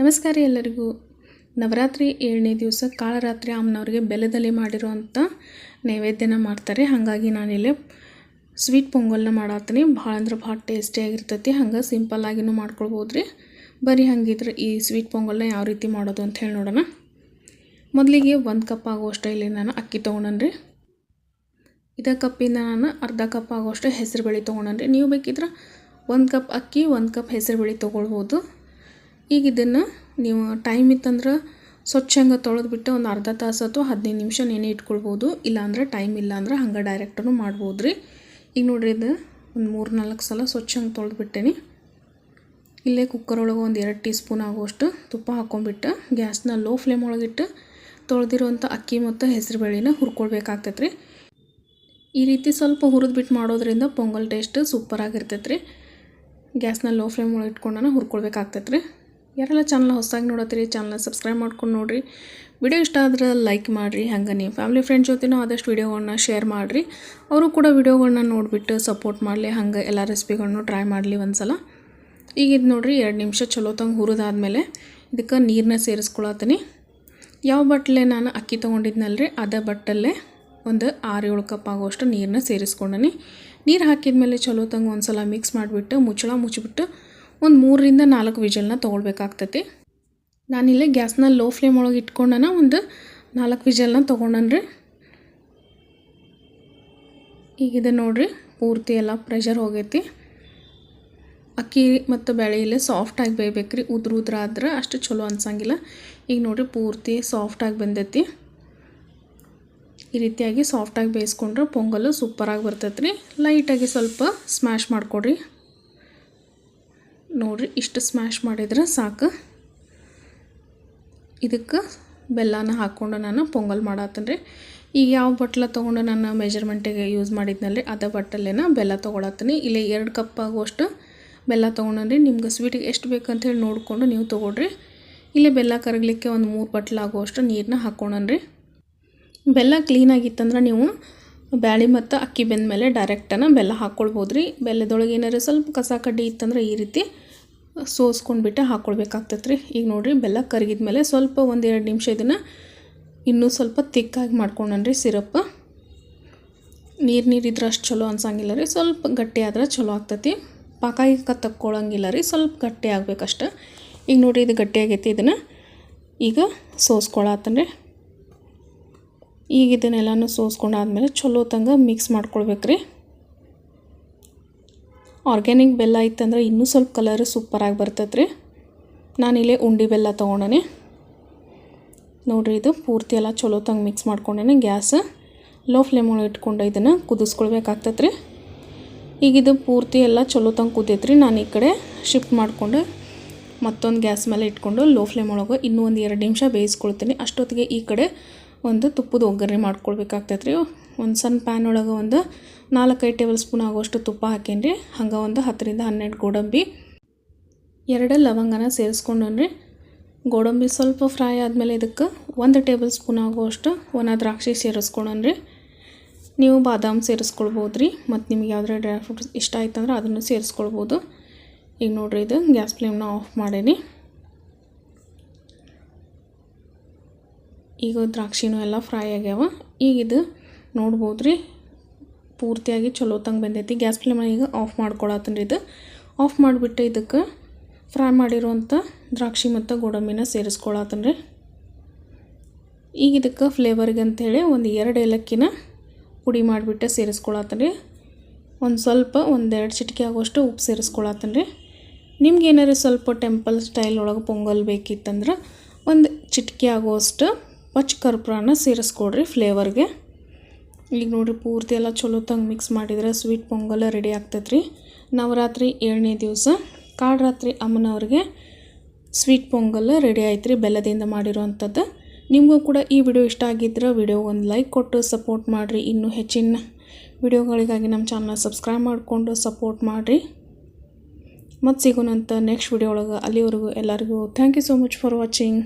ನಮಸ್ಕಾರ ಎಲ್ಲರಿಗೂ. ನವರಾತ್ರಿ ಏಳನೇ ದಿವಸ ಕಾಳರಾತ್ರಿ ಅಮ್ಮನವ್ರಿಗೆ ಬೆಲೆದಲ್ಲಿ ಮಾಡಿರೋವಂಥ ನೈವೇದ್ಯನ ಮಾಡ್ತಾರೆ. ಹಾಗಾಗಿ ನಾನಿಲ್ಲಿ ಸ್ವೀಟ್ ಪೊಂಗಲ್ನ ಮಾಡತ್ತೀನಿ. ಭಾಳ ಅಂದ್ರೆ ಭಾಳ ಟೇಸ್ಟಿಯಾಗಿರ್ತೈತಿ ಹಂಗೆ ಸಿಂಪಲ್ಲಾಗಿನೂ ಮಾಡ್ಕೊಳ್ಬೋದು ರೀ ಬರೀ ಹಂಗಿದ್ರೆ ಈ ಸ್ವೀಟ್ ಪೊಂಗಲ್ನ ಯಾವ ರೀತಿ ಮಾಡೋದು ಅಂತ ಹೇಳಿ ನೋಡೋಣ. ಮೊದಲಿಗೆ ಒಂದು ಕಪ್ ಆಗುವಷ್ಟು ಇಲ್ಲಿ ನಾನು ಅಕ್ಕಿ ತೊಗೊಂಡನ್ರಿ. ಇದೇ ಕಪ್ಪಿಂದ ನಾನು ಅರ್ಧ ಕಪ್ ಆಗುವಷ್ಟು ಹೆಸರು ಬೇಳೆ ತೊಗೊಂಡನ್ರಿ. ನೀವು ಬೇಕಿದ್ರೆ ಒಂದು ಕಪ್ ಅಕ್ಕಿ, ಒಂದು ಕಪ್ ಹೆಸರು ಬೇಳೆ ತೊಗೊಳ್ಬೋದು. ಈಗ ಇದನ್ನು ನೀವು ಟೈಮ್ ಇತ್ತಂದ್ರೆ ಸ್ವಚ್ಛಂಗೆ ತೊಳೆದ್ಬಿಟ್ಟು ಒಂದು ಅರ್ಧ ತಾಸು ಅಥವಾ ಹದಿನೈದು ನಿಮಿಷ ನೆನೆ ಇಟ್ಕೊಳ್ಬೋದು. ಇಲ್ಲಾಂದ್ರೆ ಟೈಮ್ ಇಲ್ಲ ಅಂದ್ರೆ ಹಂಗೆ ಡೈರೆಕ್ಟೂ ಮಾಡ್ಬೋದು ರೀ ಈಗ ನೋಡಿರಿ ಇದು ಒಂದು ಮೂರು ನಾಲ್ಕು ಸಲ ಸ್ವಚ್ಛಂಗೆ ತೊಳೆದ್ಬಿಟ್ಟೇನಿ ಇಲ್ಲೇ ಕುಕ್ಕರ್ ಒಳಗೆ ಒಂದು ಎರಡು ಟೀ ಸ್ಪೂನ್ ಆಗುವಷ್ಟು ತುಪ್ಪ ಹಾಕೊಂಡ್ಬಿಟ್ಟು ಗ್ಯಾಸ್ನ ಲೋ ಫ್ಲೇಮ್ ಒಳಗಿಟ್ಟು ತೊಳೆದಿರುವಂಥ ಅಕ್ಕಿ ಮತ್ತು ಹೆಸರು ಬೇಳೆನ ಹುರ್ಕೊಳ್ಬೇಕಾಗ್ತೈತೆ ರೀ ಈ ರೀತಿ ಸ್ವಲ್ಪ ಹುರಿದ್ಬಿಟ್ಟು ಮಾಡೋದ್ರಿಂದ ಪೊಂಗಲ್ ಟೇಸ್ಟ್ ಸೂಪರಾಗಿರ್ತೈತೆ ರೀ ಗ್ಯಾಸ್ನ ಲೋ ಫ್ಲೇಮ್ ಒಳಗೆ ಇಟ್ಕೊಂಡನ ಹುರ್ಕೊಳ್ಬೇಕಾಗ್ತೈತೆ ರೀ ಯಾರೆಲ್ಲ ಚಾನಲ್ ಹೊಸದಾಗಿ ನೋಡತ್ತೀರಿ ಚಾನಲ್ ಸಬ್ಸ್ಕ್ರೈಬ್ ಮಾಡ್ಕೊಂಡು ನೋಡಿರಿ. ವಿಡಿಯೋ ಇಷ್ಟ ಆದ್ರೆ ಲೈಕ್ ಮಾಡಿರಿ, ಹಂಗೆ ನೀವು ಫ್ಯಾಮಿಲಿ ಫ್ರೆಂಡ್ಸ್ ಜೊತೆನೂ ಆದಷ್ಟು ವಿಡಿಯೋಗಳನ್ನ ಶೇರ್ ಮಾಡಿರಿ. ಅವರು ಕೂಡ ವಿಡಿಯೋಗಳನ್ನ ನೋಡಿಬಿಟ್ಟು ಸಪೋರ್ಟ್ ಮಾಡಲಿ, ಹಂಗೆ ಎಲ್ಲ ರೆಸಿಪಿಗಳನ್ನೂ ಟ್ರೈ ಮಾಡಲಿ ಒಂದು ಸಲ ಈಗ ಇದು ನೋಡಿರಿ, ಎರಡು ನಿಮಿಷ ಚಲೋ ತಂಗೆ ಹುರಿದಾದ್ಮೇಲೆ ಇದಕ್ಕೆ ನೀರನ್ನ ಸೇರಿಸ್ಕೊಳತ್ತೀನಿ. ಯಾವ ಬಟ್ಟಲೆ ನಾನು ಅಕ್ಕಿ ತೊಗೊಂಡಿದ್ನಲ್ರಿ, ಅದೇ ಬಟ್ಟಲ್ಲೇ ಒಂದು ಆರು ಏಳು ಕಪ್ ಆಗುವಷ್ಟು ನೀರನ್ನ ಸೇರಿಸ್ಕೊಂಡನಿ. ನೀರು ಹಾಕಿದ್ಮೇಲೆ ಚಲೋ ತಂಗೆ ಒಂದು ಸಲ ಮಿಕ್ಸ್ ಮಾಡಿಬಿಟ್ಟು ಮುಚ್ಚಳ ಮುಚ್ಚಿಬಿಟ್ಟು ಒಂದು ಮೂರರಿಂದ ನಾಲ್ಕು ವಿಜಲ್ನ ತೊಗೊಳ್ಬೇಕಾಗ್ತೈತಿ. ನಾನಿಲ್ಲೇ ಗ್ಯಾಸ್ನ ಲೋ ಫ್ಲೇಮ್ ಒಳಗೆ ಇಟ್ಕೊಂಡನ ಒಂದು ನಾಲ್ಕು ವಿಜಲ್ನ ತೊಗೊಂಡನ್ರಿ. ಈಗಿದೆ ನೋಡ್ರಿ, ಪೂರ್ತಿ ಎಲ್ಲ ಪ್ರೆಷರ್ ಹೋಗೈತಿ. ಅಕ್ಕಿ ಮತ್ತು ಬೇಳೆ ಇಲ್ಲೇ ಸಾಫ್ಟಾಗಿ ಬೇಯ್ಬೇಕು ರೀ ಉದ್ರ ಉದ್ರ ಆದ್ರೆ ಅಷ್ಟು ಚಲೋ ಅನ್ಸಂಗಿಲ್ಲ. ಈಗ ನೋಡಿರಿ ಪೂರ್ತಿ ಸಾಫ್ಟಾಗಿ ಬಂದೈತಿ. ಈ ರೀತಿಯಾಗಿ ಸಾಫ್ಟಾಗಿ ಬೇಯಿಸ್ಕೊಂಡ್ರೆ ಪೊಂಗಲು ಸೂಪರಾಗಿ ಬರ್ತೈತೆ ರೀ ಲೈಟಾಗಿ ಸ್ವಲ್ಪ ಸ್ಮ್ಯಾಶ್ ಮಾಡಿಕೊಡ್ರಿ. ನೋಡಿರಿ, ಇಷ್ಟು ಸ್ಮ್ಯಾಶ್ ಮಾಡಿದ್ರೆ ಸಾಕು. ಇದಕ್ಕೆ ಬೆಲ್ಲನ ಹಾಕ್ಕೊಂಡು ನಾನು ಪೊಂಗಲ್ ಮಾಡತ್ತೀನಿ ರೀ ಈಗ ಯಾವ ಬಟ್ಲ ತೊಗೊಂಡು ನಾನು ಮೆಜರ್ಮೆಂಟಿಗೆ ಯೂಸ್ ಮಾಡಿದ್ನಲ್ಲಿ ಅದೇ ಬಟ್ಟಲೇನ ಬೆಲ್ಲ ತೊಗೊಳತ್ತೀನಿ. ಇಲ್ಲಿ ಎರಡು ಕಪ್ ಆಗುವಷ್ಟು ಬೆಲ್ಲ ತೊಗೊಂಡ್ರಿ ನಿಮ್ಗೆ ಸ್ವೀಟಿಗೆ ಎಷ್ಟು ಬೇಕಂತ ಹೇಳಿ ನೋಡಿಕೊಂಡು ನೀವು ತೊಗೊಳ್ರಿ. ಇಲ್ಲಿ ಬೆಲ್ಲ ಕರಗಲಿಕ್ಕೆ ಒಂದು ಮೂರು ಬಟ್ಲು ಆಗುವಷ್ಟು ನೀರನ್ನ ಹಾಕ್ಕೊಂಡ್ರಿ ಬೆಲ್ಲ ಕ್ಲೀನಾಗಿತ್ತಂದ್ರೆ ನೀವು ಬ್ಯಾಳಿ ಮತ್ತು ಅಕ್ಕಿ ಬೆಂದ ಮೇಲೆ ಡೈರೆಕ್ಟನ್ನು ಬೆಲ್ಲ ಹಾಕ್ಕೊಳ್ಬೋದು ರೀ ಬೆಲ್ಲದೊಳಗೆ ಏನಾರು ಸ್ವಲ್ಪ ಕಸ ಕಡ್ಡಿ ಇತ್ತಂದ್ರೆ ಈ ರೀತಿ ಸೋಸ್ಕೊಂಡ್ಬಿಟ್ಟು ಹಾಕ್ಕೊಳ್ಬೇಕಾಗ್ತೈತೆ ರೀ ಈಗ ನೋಡಿರಿ, ಬೆಲ್ಲ ಕರಗಿದ ಮೇಲೆ ಸ್ವಲ್ಪ ಒಂದು ಎರಡು ನಿಮಿಷ ಇದನ್ನು ಇನ್ನೂ ಸ್ವಲ್ಪ ತಿಕ್ಕಾಗಿ ಮಾಡ್ಕೊಂಡ್ರಿ ಸಿರಪ್. ನೀರು ನೀರಿದ್ರೆ ಅಷ್ಟು ಚಲೋ ಅನ್ಸಂಗಿಲ್ಲ ರೀ, ಸ್ವಲ್ಪ ಗಟ್ಟಿ ಆದ್ರೆ ಚಲೋ ಆಗ್ತೈತಿ. ಪಾಕ ಈಗ ತಕ್ಕೊಳ್ಳಂಗಿಲ್ಲ ರೀ, ಸ್ವಲ್ಪ ಗಟ್ಟಿ ಆಗ್ಬೇಕಷ್ಟ. ಈಗ ನೋಡಿ ಇದು ಗಟ್ಟಿ ಆಗೈತಿ ಇದನ್ನು. ಈಗ ಸೋಸ್ಕೊಳತ್ತನ್ರಿ ಈಗ ಇದನ್ನೆಲ್ಲನೂ ಸೋಸ್ಕೊಂಡಾದ್ಮೇಲೆ ಚಲೋ ತಂಗ ಮಿಕ್ಸ್ ಮಾಡ್ಕೊಳ್ಬೇಕ್ರಿ. ಆರ್ಗ್ಯಾನಿಕ್ ಬೆಲ್ಲ ಇತ್ತಂದ್ರೆ ಇನ್ನೂ ಸ್ವಲ್ಪ ಕಲರ್ ಸೂಪರಾಗಿ ಬರ್ತೈತೆ ರೀ ನಾನಿಲ್ಲೇ ಉಂಡಿ ಬೆಲ್ಲ ತೊಗೊಂಡೇನೆ. ನೋಡಿರಿ ಇದು ಪೂರ್ತಿ ಎಲ್ಲ ಚಲೋ ತಂಗೆ ಮಿಕ್ಸ್ ಮಾಡ್ಕೊಂಡೇನೆ ಗ್ಯಾಸ್. ಲೋ ಫ್ಲೇಮ್ ಒಳಗೆ ಇಟ್ಕೊಂಡು ಇದನ್ನು ಕುದಿಸ್ಕೊಳ್ಬೇಕಾಗ್ತದೆ ರೀ ಈಗ ಇದು ಪೂರ್ತಿ ಎಲ್ಲ ಚಲೋ ತಂಗೆ ಕುದೈತ್ರಿ. ನಾನು ಈ ಕಡೆ ಶಿಫ್ಟ್ ಮಾಡಿಕೊಂಡು ಮತ್ತೊಂದು ಗ್ಯಾಸ್ ಮೇಲೆ ಇಟ್ಕೊಂಡು ಲೋ ಫ್ಲೇಮ್ ಒಳಗೆ ಇನ್ನೂ ಒಂದು ಎರಡು ನಿಮಿಷ ಬೇಯಿಸ್ಕೊಳ್ತೀನಿ. ಅಷ್ಟೊತ್ತಿಗೆ ಈ ಕಡೆ ಒಂದು ತುಪ್ಪದ ಒಗ್ಗರಣೆ ಮಾಡ್ಕೊಳ್ಬೇಕಾಗ್ತೈತೆ ರೀ ಒಂದು ಸಣ್ಣ ಪ್ಯಾನ್ ಒಳಗೆ ಒಂದು ನಾಲ್ಕೈದು ಟೇಬಲ್ ಸ್ಪೂನ್ ಆಗುವಷ್ಟು ತುಪ್ಪ ಹಾಕೇನಿ ಹಂಗೆ ಒಂದು ಹತ್ತರಿಂದ ಹನ್ನೆರಡು ಗೋಡಂಬಿ. ಎರಡು ಲವಂಗನ ಸೇರಿಸ್ಕೊಂಡ್ರಿ ಗೋಡಂಬಿ ಸ್ವಲ್ಪ ಫ್ರೈ ಆದಮೇಲೆ ಇದಕ್ಕೆ ಒಂದು ಟೇಬಲ್ ಸ್ಪೂನ್ ಆಗುವಷ್ಟು ಒಣ ದ್ರಾಕ್ಷಿ ಸೇರಿಸ್ಕೊಂಡ್ರಿ ನೀವು ಬಾದಾಮ್ ಸೇರಿಸ್ಕೊಳ್ಬೋದು ರೀ. ಮತ್ತು ನಿಮ್ಗೆ ಯಾವುದೇ ಡ್ರೈ ಫ್ರೂಟ್ಸ್ ಇಷ್ಟ ಆಯ್ತಂದ್ರೆ ಅದನ್ನು ಸೇರಿಸ್ಕೊಳ್ಬೋದು. ಈಗ ನೋಡಿರಿ ಇದು ಗ್ಯಾಸ್ ಫ್ಲೇಮ್ನ ಆಫ್ ಮಾಡೇನಿ. ಈಗ ದ್ರಾಕ್ಷಿನೂ ಎಲ್ಲ ಫ್ರೈ ಆಗ್ಯಾವ. ಈಗ ಇದು ನೋಡ್ಬೋದು ರೀ ಪೂರ್ತಿಯಾಗಿ ಚಲೋ ತಂಗೆ ಬಂದೈತಿ. ಗ್ಯಾಸ್ ಫ್ಲೇಮ್ ಈಗ ಆಫ್ ಮಾಡ್ಕೊಳತ್ತನ್ರಿ ಇದು. ಆಫ್ ಮಾಡಿಬಿಟ್ಟು ಇದಕ್ಕೆ ಫ್ರೈ ಮಾಡಿರುವಂಥ ದ್ರಾಕ್ಷಿ ಮತ್ತು ಗೋಡಂಬಿನ ಸೇರಿಸ್ಕೊಳತ್ತನ್ರಿ ಈಗ ಇದಕ್ಕೆ ಫ್ಲೇವರ್ಗೆ ಅಂಥೇಳಿ ಒಂದು ಎರಡು ಏಲಕ್ಕಿನ ಪುಡಿ ಮಾಡಿಬಿಟ್ಟು ಸೇರಿಸ್ಕೊಳತ್ತನ್ರಿ ಒಂದು ಸ್ವಲ್ಪ ಒಂದೆರಡು ಚಿಟಿಕೆ ಆಗುವಷ್ಟು ಉಪ್ಪು ಸೇರಿಸ್ಕೊಳತ್ತನ್ರಿ ನಿಮ್ಗೆ ಏನಾರು ಸ್ವಲ್ಪ ಟೆಂಪಲ್ ಸ್ಟೈಲ್ ಒಳಗೆ ಪೊಂಗಲ್ ಬೇಕಿತ್ತಂದ್ರೆ ಒಂದು ಚಿಟಿಕೆ ಆಗುವಷ್ಟು ಪಚ್ಚ ಕರ್ಪೂರನ ಸೇರಿಸ್ಕೊಡ್ರಿ ಫ್ಲೇವರ್ಗೆ. ಈಗ ನೋಡಿರಿ ಪೂರ್ತಿ ಎಲ್ಲ ಚಲೋ ಮಿಕ್ಸ್ ಮಾಡಿದ್ರೆ ಸ್ವೀಟ್ ಪೊಂಗಲ್ ರೆಡಿ ಆಗ್ತೈತ್ರಿ. ನವರಾತ್ರಿ ಏಳನೇ ದಿವಸ ಕಾಳರಾತ್ರಿ ಅಮ್ಮನವ್ರಿಗೆ ಸ್ವೀಟ್ ಪೊಂಗಲ್ ರೆಡಿ ಆಯ್ತು ರೀ ಬೆಲ್ಲದಿಂದ ಮಾಡಿರೋವಂಥದ್ದು ನಿಮಗೂ ಕೂಡ ಈ ವಿಡಿಯೋ ಇಷ್ಟ ಆಗಿದ್ರೆ ವಿಡಿಯೋ ಒಂದು ಲೈಕ್ ಕೊಟ್ಟು ಸಪೋರ್ಟ್ ಮಾಡಿರಿ. ಇನ್ನೂ ಹೆಚ್ಚಿನ ವಿಡಿಯೋಗಳಿಗಾಗಿ ನಮ್ಮ ಚಾನಲ್ ಸಬ್ಸ್ಕ್ರೈಬ್ ಮಾಡಿಕೊಂಡು ಸಪೋರ್ಟ್ ಮಾಡಿರಿ. ಮತ್ತು ಸಿಗೋಣಂತ ನೆಕ್ಸ್ಟ್ ವಿಡಿಯೋ ಒಳಗೆ ಅಲ್ಲಿವರೆಗೂ ಎಲ್ಲರಿಗೂ thank you so much for watching